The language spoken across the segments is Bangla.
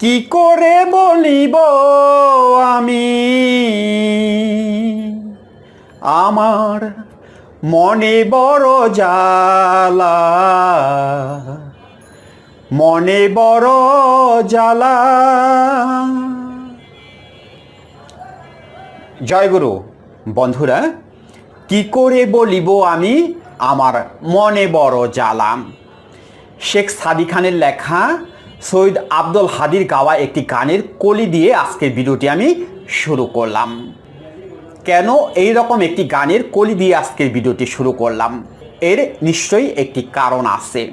কি করে বলিব আমি? আমার মনে বড় জালা মনে বড় জ্বালা। জয়গুরু বন্ধুরা, কি করে বলিব আমি? আমার মনে বড় জ্বালাম শেখ সাদি খানের লেখা সৈয়দ আব্দুল হাদির গাওয়া একটি গানের কলি দিয়ে আজকের ভিডিওটি আমি শুরু করলাম। কেন এই রকম একটি গানের কলি দিয়ে আজকের ভিডিওটি শুরু করলাম? এর নিশ্চয়ই একটি কারণ আছে।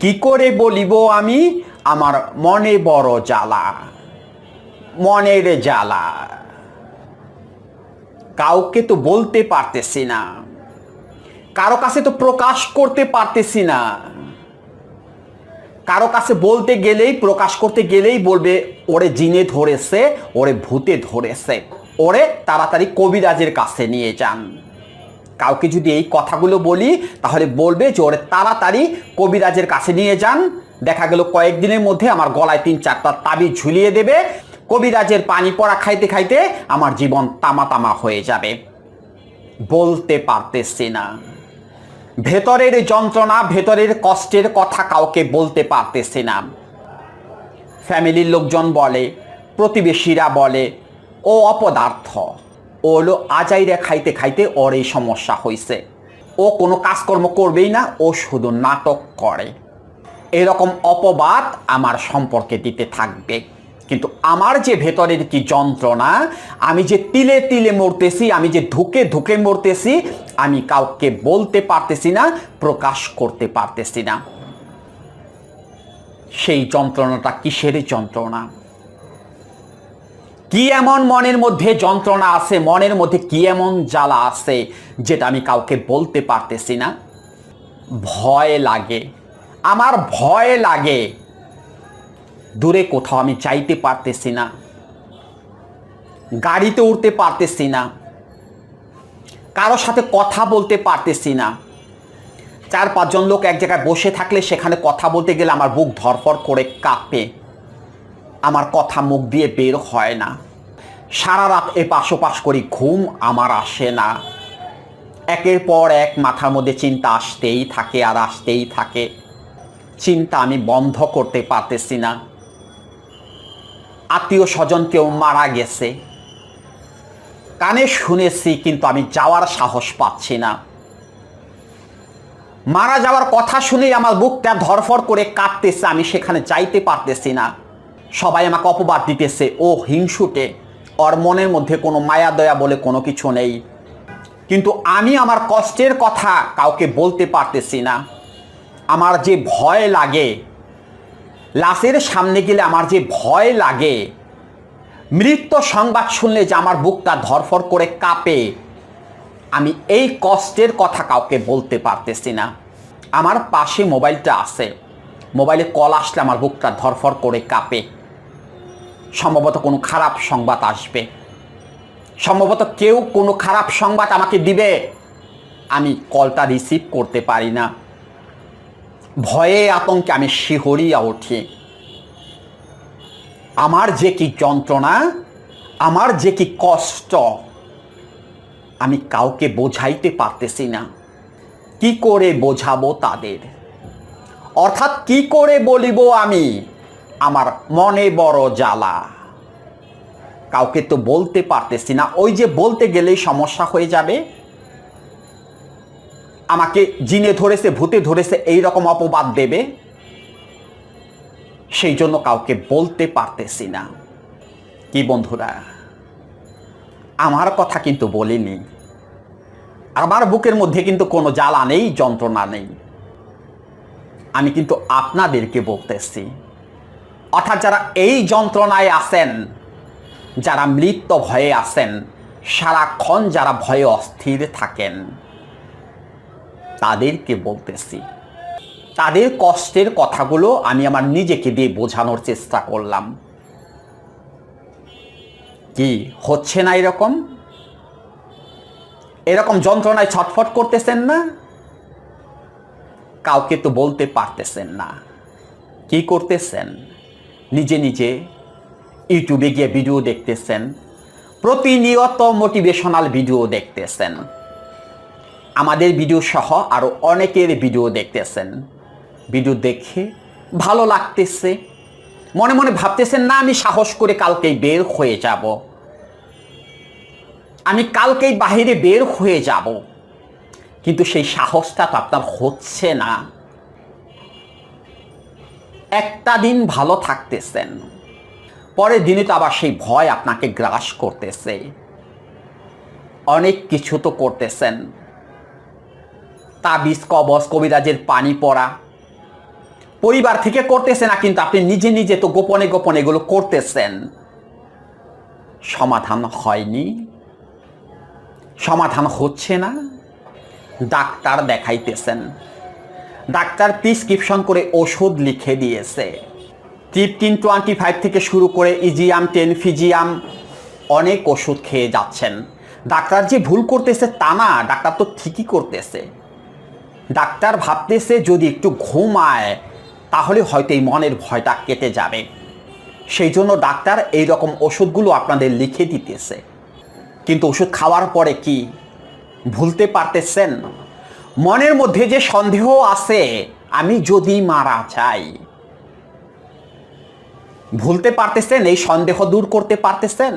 কি করে বলিব আমি? আমার মনে বড় জ্বালা। মনের জ্বালা। কাউকে তো বলতে পারতেছি না। কারও কাছে তো প্রকাশ করতে পারতেছি না। কারও কাছে বলতে গেলেই, প্রকাশ করতে গেলেই বলবে, ওরে জিনে ধরেছে, ওরে ভূতে ধরেছে, ওরে তাড়াতাড়ি কবিরাজের কাছে নিয়ে যান। কাউকে যদি এই কথাগুলো বলি, তাহলে বলবে যে, ওরে তাড়াতাড়ি কবিরাজের কাছে নিয়ে যান। দেখা গেল কয়েকদিনের মধ্যে আমার গলায় তিন চারটা তাবি ঝুলিয়ে দেবে। কবিরাজের পানি পড়া খাইতে খাইতে আমার জীবন তামা তামা হয়ে যাবে। বলতে পারতেছি না। ভেতরের যন্ত্রণা, ভেতরের কষ্টের কথা কাউকে বলতে পারতেছি না। ফ্যামিলির লোকজন বলে, প্রতিবেশীরা বলে, ও অপদার্থ, ও হলো আজাইরে খাইতে খাইতে ওর এই সমস্যা হয়েছে ও কোনো কাজকর্ম করবেই না, ও শুধু নাটক করে। এরকম অপবাদ আমার সম্পর্কে দিতে থাকবে। কিন্তু আমার যে ভেতরের কি যন্ত্রণা, আমি যে তিলে তিলে মরতেছি, আমি যে ধুকে ধুকে মরতেছি, আমি কাউকে বলতে পারতেছি না, প্রকাশ করতে পারতেছি না। সেই যন্ত্রণাটা কিসের যন্ত্রণা? কি এমন মনের মধ্যে যন্ত্রণা আছে, মনের মধ্যে কি এমন জ্বালা আছে, যেটা আমি কাউকে বলতে পারতেছি না? ভয় লাগে। আমার ভয় লাগে। দূরে কোথাও আমি চাইতে পারতেছি না, গাড়িতে উঠতে পারতেছি না কারও সাথে কথা বলতে পারতেছি না। চার পাঁচজন লোক এক জায়গায় বসে থাকলে সেখানে কথা বলতে গেলে আমার বুক ধরফর করে কাঁপে, আমার কথা মুখ দিয়ে বের হয় না। সারা রাত এপাশ ওপাশ করি ঘুম আমার আসে না। একের পর এক মাথার মধ্যে চিন্তা আসতেই থাকে আর আসতেই থাকে। চিন্তা আমি বন্ধ করতে পারতেছি না। আত্মীয় স্বজন কেউ মারা গেছে। কানে শুনেছি, কিন্তু আমি যাওয়ার সাহস পাচ্ছি না। মারা যাওয়ার কথা শুনেই আমার বুকটা ধরফর করে কাঁপতেছে, আমি সেখানে যাইতে পারতেছি না। সবাই আমাকে অপবাদ দিতেছে, ও হিংসুটে, ওর মনের মধ্যে কোনো মায়া দয়া বলে কোনো কিছু নেই। কিন্তু আমি আমার কষ্টের কথা কাউকে বলতে পারতেছি না। আমার যে ভয় লাগে লাশের সামনে গেলে আমার যে ভয় লাগে। মৃত্যু সংবাদ শুনলে যে আমার বুকটা ধরফর করে কাঁপে। আমি এই কষ্টের কথা কাউকে বলতে পারতেছি না। আমার পাশে মোবাইলটা আছে। মোবাইলে কল আসলে আমার বুকটা ধরফর করে কাঁপে। সম্ভবত কোনো খারাপ সংবাদ আসবে। সম্ভবত কেউ কোনো খারাপ সংবাদ আমাকে দিবে। আমি কলটা রিসিভ করতে পারি না। ভয়ে আতঙ্কে আমি শিহরিয়া উঠি। আমার যে কি যন্ত্রণা, আমার যে কি কষ্ট, আমি কাউকে বোঝাইতে পারতেছি না। কি করে বোঝাবো তাদের? অর্থাৎ কি করে বলিব আমি? আমার মনে বড় জ্বালা। কাউকে তো বলতে পারতেছি না। ওই যে বলতে গেলেই সমস্যা হয়ে যাবে। আমাকে জিনে ধরেছে, ভূতে ধরেছে এই রকম অপবাদ দেবে? সেই জন্য কাউকে বলতে পারতেছি না। কি বন্ধুরা, আমার কথা কিন্তু বলিনি। আমার বুকের মধ্যে কিন্তু কোনো জ্বালা নেই, যন্ত্রণা নেই। আমি কিন্তু আপনাদেরকে বলতেছি, অর্থাৎ যারা এই যন্ত্রণায় আছেন, যারা মৃত্যু ভয়ে আছেন, সারাক্ষণ যারা ভয়ে অস্থির থাকেন তাদেরকে বলতেছি। তাদের কষ্টের কথাগুলো আমি আমার নিজেকে দিয়ে বোঝানোর চেষ্টা করলাম। কি হচ্ছে না এরকম? এরকম যন্ত্রণায় ছটফট করতেছেন না? কাউকে তো বলতে পারতেছেন না। কি করতেছেন? নিজে নিজে ইউটিউবে গিয়ে ভিডিও দেখতেছেন। প্রতিনিয়ত মোটিভেশনাল ভিডিও দেখতেছেন। আমাদের ভিডিও সহ আরও অনেকের ভিডিও দেখতেছেন। ভিডিও দেখে ভালো লাগতেছে। মনে মনে ভাবতেছেন, না, আমি সাহস করে কালকেই বের হয়ে যাব। আমি কালকেই বাহিরে বের হয়ে যাব। কিন্তু সেই সাহসটা তো আপনার হচ্ছে না। একটা দিন ভালো থাকতেছেন। পরের দিনে তো আবার সেই ভয় আপনাকে গ্রাস করতেছে। অনেক কিছু তো করতেছেন। তাবিজ, কবজ, কবিরাজের পানি পড়া। পরিবার থেকে করতেছে না, কিন্তু আপনি নিজে নিজে তো গোপনে গোপনে এগুলো করতেছেন। সমাধান হয়নি। সমাধান হচ্ছে না। ডাক্তার দেখাইতেছেন। ডাক্তার প্রিসক্রিপশন করে ওষুধ লিখে দিয়েছে। টিপটিন টোয়েন্টি ফাইভ থেকে শুরু করে ইজিয়াম টেন ফিজিয়াম অনেক ওষুধ খেয়ে যাচ্ছেন। ডাক্তার যে ভুল করতেছে তা না, ডাক্তার তো ঠিকই করতেছে। ডাক্তার ভাবতেছে যদি একটু ঘুমায়, তাহলে হয়তো এই মনের ভয়টা কেটে যাবে। সেই জন্য ডাক্তার এই রকম ওষুধগুলো আপনাদের লিখে দিতেছে। কিন্তু ওষুধ খাওয়ার পরে কি ভুলতে পারতেছেন? মনের মধ্যে যে সন্দেহ আছে, আমি যদি মারা যাই, ভুলতে পারতেছেন? এই সন্দেহ দূর করতে পারতেছেন?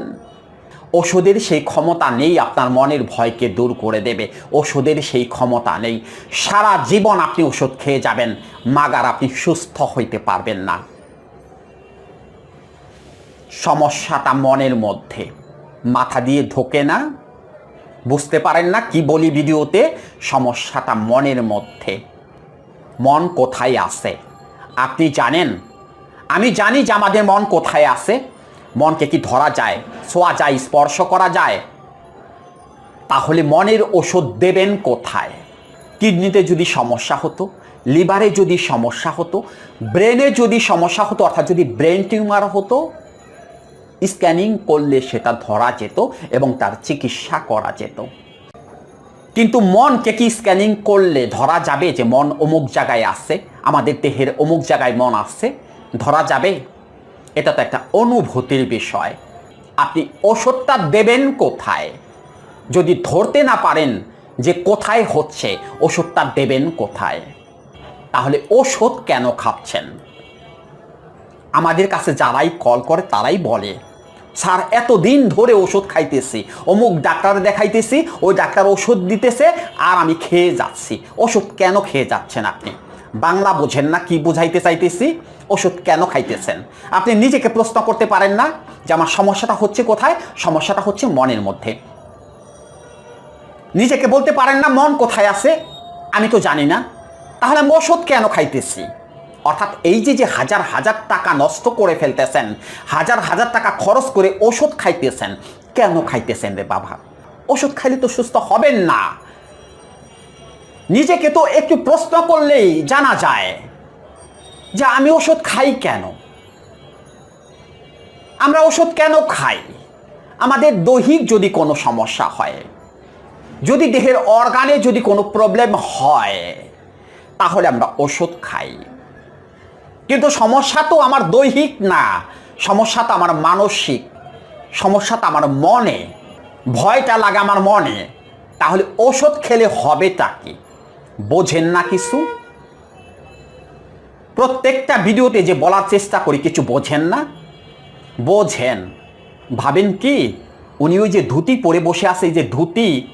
ওষুধের সেই ক্ষমতা নেই, আপনার মনের ভয়কে দূর করে দেবে। ওষুধের সেই ক্ষমতা নেই। সারা জীবন আপনি ওষুধ খেয়ে যাবেন, মাগার আপনি সুস্থ হইতে পারবেন না। সমস্যাটা মনের মধ্যে। মাথা দিয়ে ঢোকে না। বুঝতে পারেন না কি বলি ভিডিওতে? সমস্যাটা মনের মধ্যে। মন কোথায় আছে? আপনি জানেন? আমি জানি যে আমাদের মন কোথায় আছে। মনকে কি ধরা যায়, ছোঁয়া যায়, স্পর্শ করা যায়? তাহলে মনের ওষুধ দেবেন কোথায়? কিডনিতে যদি সমস্যা হতো, লিভারে যদি সমস্যা হতো, ব্রেনে যদি সমস্যা হতো, অর্থাৎ যদি ব্রেন টিউমার হতো, স্ক্যানিং করলে সেটা ধরা যেত এবং তার চিকিৎসা করা যেত। কিন্তু মনকে কি স্ক্যানিং করলে ধরা যাবে যে মন অমুক জায়গায় আছে? আমাদের দেহের অমুক জায়গায় মন আছে, ধরা যাবে? এটা তো একটা অনুভূতির বিষয়। আপনি ওষুধটা দেবেন কোথায়? যদি ধরতে না পারেন যে কোথায় হচ্ছে, ওষুধটা দেবেন কোথায়? তাহলে ওষুধ কেন খাচ্ছেন? আমাদের কাছে যারাই কল করে তারাই বলে, স্যার, এতদিন ধরে ওষুধ খাইতেছি, অমুক ডাক্তার দেখাইতেছি, ওই ডাক্তার ওষুধ দিতেছে আর আমি খেয়ে যাচ্ছি। ওষুধ কেন খেয়ে যাচ্ছেন আপনি? বাংলা বোঝেন না কি বুঝাইতে চাইতেছি? ওষুধ কেন খাইতেছেন? আপনি নিজেকে প্রশ্ন করতে পারেন না যে আমার সমস্যাটা হচ্ছে কোথায়? সমস্যাটা হচ্ছে মনের মধ্যে। নিজেকে বলতে পারেন না মন কোথায় আছে? আমি তো জানি না। তাহলে আমি ওষুধ কেন খাইতেছি? অর্থাৎ এই যে যে হাজার হাজার টাকা নষ্ট করে ফেলতেছেন, হাজার হাজার টাকা খরচ করে ওষুধ খাইতেছেন, কেন খাইতেছেন রে বাবা? ওষুধ খাইলে তো সুস্থ হবেন না। নিজেকে তো একটু প্রশ্ন করলেই জানা যায় যে আমি ওষুধ খাই কেন? আমরা ওষুধ কেন খাই? আমাদের দৈহিক যদি কোনো সমস্যা হয়, যদি দেহের অর্গানে যদি কোনো প্রবলেম হয়, তাহলে আমরা ওষুধ খাই। কিন্তু সমস্যা তো আমার দৈহিক না, সমস্যা তো আমার মানসিক, সমস্যা তো আমার মনে, ভয়টা লাগে আমার মনে। তাহলে ওষুধ খেলে হবেটা কি? বোঝেন না কিছু? প্রত্যেকটা ভিডিওতে যে বলার চেষ্টা করি, কিছু বোঝেন না? বোঝেন। ভাবেন কি? উনি ওই যে ধুতি পরে বসে আছে যে ধুতি,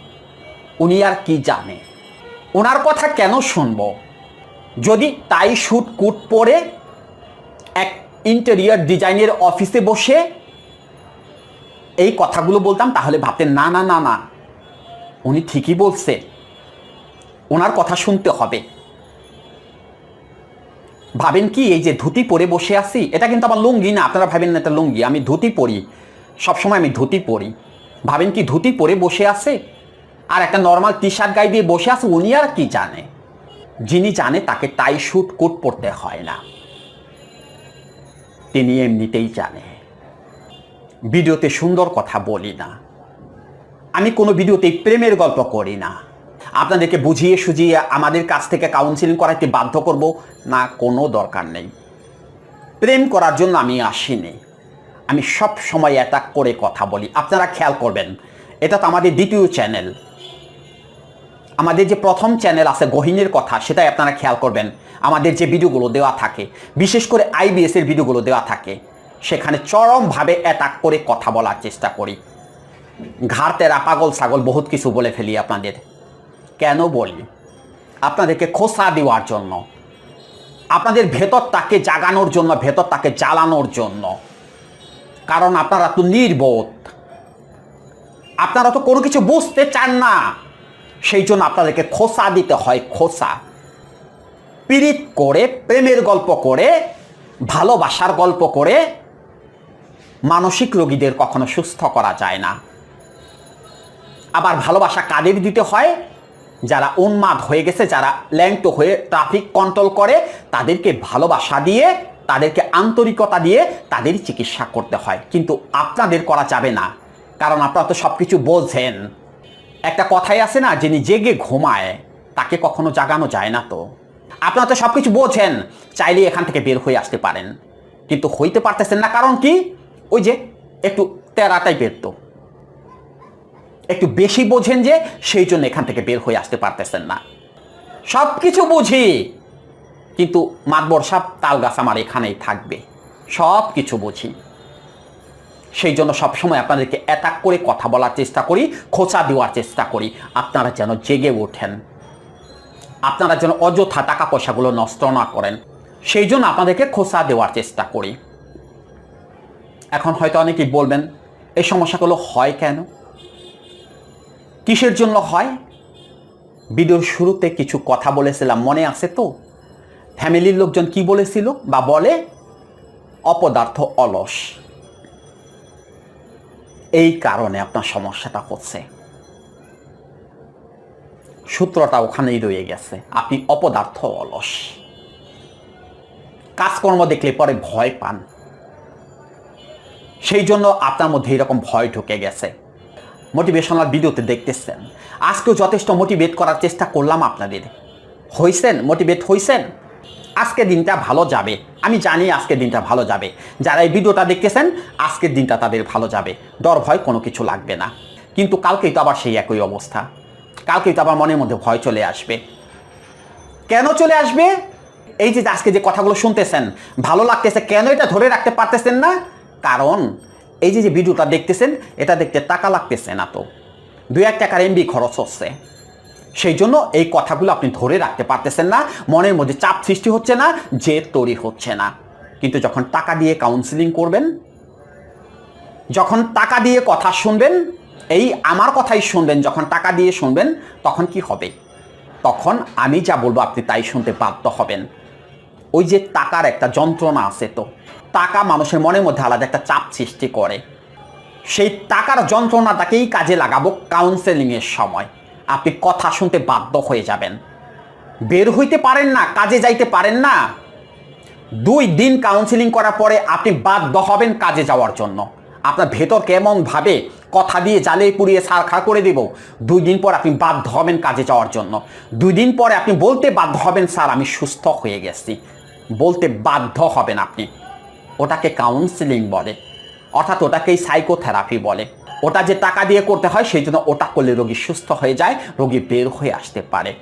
উনি আর কি জানে? ওনার কথা কেন শুনব? যদি তাই শুট, কুট পরে এক ইন্টেরিয়ার ডিজাইনের অফিসে বসে এই কথাগুলো বলতাম, তাহলে ভাবতেন, না না না না। উনি ঠিকই বলছে। ওনার কথা শুনতে হবে। ভাবেন কি, এই যে ধুতি পরে বসে আছি, এটা কিন্তু আমার লুঙ্গি না, আপনারা ভাবেন না এটা লুঙ্গি, আমি ধুতি পরি, সবসময় আমি ধুতি পরি। ভাবেন কি, ধুতি পরে বসে আছে, আর একটা নর্মাল টি শার্ট গায়ে দিয়ে বসে আছে, উনি আর কি জানে? যিনি জানে, তাকে টাই শ্যুট কোট পড়তে হয় না। তিনি এমনিতেই জানে। ভিডিওতে সুন্দর কথা বলি না। আমি কোনো ভিডিওতে প্রেমের গল্প করি না। আপনাদেরকে বুঝিয়ে সুঝিয়ে আমাদের কাছ থেকে কাউন্সিলিং করাইতে বাধ্য করব। না, কোনো দরকার নেই। প্রেম করার জন্য আমি আসিনি। আমি সব সময় অ্যাটাক করে কথা বলি। আপনারা খেয়াল করবেন, এটা তো আমাদের দ্বিতীয় চ্যানেল আমাদের যে প্রথম চ্যানেল আছে, গহিনের কথা, সেটাই আপনারা খেয়াল করবেন। আমাদের যে ভিডিওগুলো দেওয়া থাকে, বিশেষ করে আইবিএস এর ভিডিওগুলো দেওয়া থাকে, সেখানে চরমভাবে অ্যাটাক করে কথা বলার চেষ্টা করি। ঘাড়তেরা পাগল ছাগল, বহুত কিছু বলে ফেলি আপনাদের। কেন বলি? আপনাদেরকে খোসা দেওয়ার জন্য। আপনাদের ভেতরটাকে জাগানোর জন্য, ভেতরটাকে জ্বালানোর জন্য। কারণ আপনারা তো নির্বোধ। আপনারা তো কোনো কিছু বুঝতে চান না। সেই জন্য আপনাদেরকে খোসা দিতে হয়, খোসা। পীড়িত করে, প্রেমের গল্প করে, ভালোবাসার গল্প করে মানসিক রোগীদের কখনো সুস্থ করা যায় না। আবার ভালোবাসা কাদের দিতে হয়? যারা উন্মাদ হয়ে গেছে, যারা ল্যাংটো হয়ে ট্রাফিক কন্ট্রোল করে, তাদেরকে ভালোবাসা দিয়ে, তাদেরকে আন্তরিকতা দিয়ে তাদের চিকিৎসা করতে হয়। কিন্তু আপনাদের করা যাবে না, কারণ আপনারা তো সব কিছু বলছেন একটা কথাই আছে না, যিনি জেগে ঘুমায়, তাকে কখনো জাগানো যায় না তো। আপনারা তো সব কিছু বোঝেন চাইলে এখান থেকে বের হয়ে আসতে পারেন। কিন্তু হইতে পারতেছেন না, কারণ কি? ওই যে একটু তেরা টাইপের তো। একটু বেশি বোঝেন যে সেই জন্য এখান থেকে বের হয়ে আসতে পারতেছেন না। সব কিছু বুঝি, কিন্তু মাতবর সাপ, তাল গাছ আমার এখানেই থাকবে। সব কিছু বুঝি। সেই জন্য সবসময় আপনাদেরকে অ্যাটাক করে কথা বলার চেষ্টা করি, খোঁচা দেওয়ার চেষ্টা করি। আপনারা যেন জেগে ওঠেন। আপনারা যেন অযথা টাকা পয়সাগুলো নষ্ট না করেন। সেই জন্য আপনাদেরকে খোঁচা দেওয়ার চেষ্টা করি। এখন হয়তো অনেকেই বলবেন, এই সমস্যাগুলো হয় কেন? কিসের জন্য হয়? ভিডিওর শুরুতে কিছু কথা বলেছিলাম, মনে আছে তো? ফ্যামিলির লোকজন কি বলেছিল বা বলে? অপদার্থ অলস। এই কারণে আপনার সমস্যাটা হচ্ছে। সূত্রটা ওখানেই রয়ে গেছে, আপনি অপদার্থ অলস। কাজকর্ম দেখলে পরে ভয় পান। সেই জন্য আপনার মধ্যে এরকম ভয় ঢুকে গেছে। মোটিভেশনাল ভিডিওতে দেখতেছেন। আজকেও যথেষ্ট মোটিভেট করার চেষ্টা করলাম আপনাদের। হয়েছেন মোটিভেট হয়েছেন আজকের দিনটা ভালো যাবে। আমি জানি আজকের দিনটা ভালো যাবে। যারা এই ভিডিওটা দেখতেছেন, আজকের দিনটা তাদের ভালো যাবে। ডর, ভয় কোনো কিছু লাগবে না। কিন্তু কালকেই তো আবার সেই একই অবস্থা। কালকেই তো আবার মনের মধ্যে ভয় চলে আসবে। কেন চলে আসবে? এই যে আজকে যে কথাগুলো শুনতেছেন, ভালো লাগতেছে, কেন এটা ধরে রাখতে পারতেছেন না? কারণ এই যে যে ভিডিওটা দেখতেছেন, এটা দেখতে টাকা লাগতেছে না তো। দু এক টাকার এমবি খরচ হচ্ছে। সেই জন্য এই কথাগুলো আপনি ধরে রাখতে পারতেছেন না, মনের মধ্যে চাপ সৃষ্টি হচ্ছে না যে তৈরি হচ্ছে না। কিন্তু যখন টাকা দিয়ে কাউন্সিলিং করবেন, যখন টাকা দিয়ে কথা শুনবেন, এই আমার কথাই শুনবেন, যখন টাকা দিয়ে শুনবেন, তখন কি হবে? তখন আমি যা বলব আপনি তাই শুনতে বাধ্য হবেন। ওই যে টাকার একটা যন্ত্রণা আছে তো, টাকা মানুষের মনের মধ্যে আলাদা একটা চাপ সৃষ্টি করে। সেই টাকার যন্ত্রণাটাকেই কাজে লাগাবো কাউন্সেলিংয়ের সময়। আপনি কথা শুনতে বাধ্য হয়ে যাবেন। বের হইতে পারেন না, কাজে যাইতে পারেন না। দুই দিন কাউন্সিলিং করার পরে আপনি বাধ্য হবেন কাজে যাওয়ার জন্য। আপনার ভেতর কেমন ভাবে কথা দিয়ে জালে পুড়িয়ে সারখা করে দেব, দুই দিন পর আপনি বাধ্য হবেন কাজে যাওয়ার জন্য। দুই দিন পরে আপনি বলতে বাধ্য হবেন, স্যার, আমি সুস্থ হয়ে গেছি। বলতে বাধ্য হবেন আপনি। ওটাকে কাউন্সিলিং বলে, অর্থাৎ ওটাকেই সাইকোথেরাপি বলে। ওটা যে টাকা দিয়ে করতে হয়, সেই জন্য ওটা করলে রোগী সুস্থ হয়ে যায়, রোগী বের হয়ে আসতে পারে।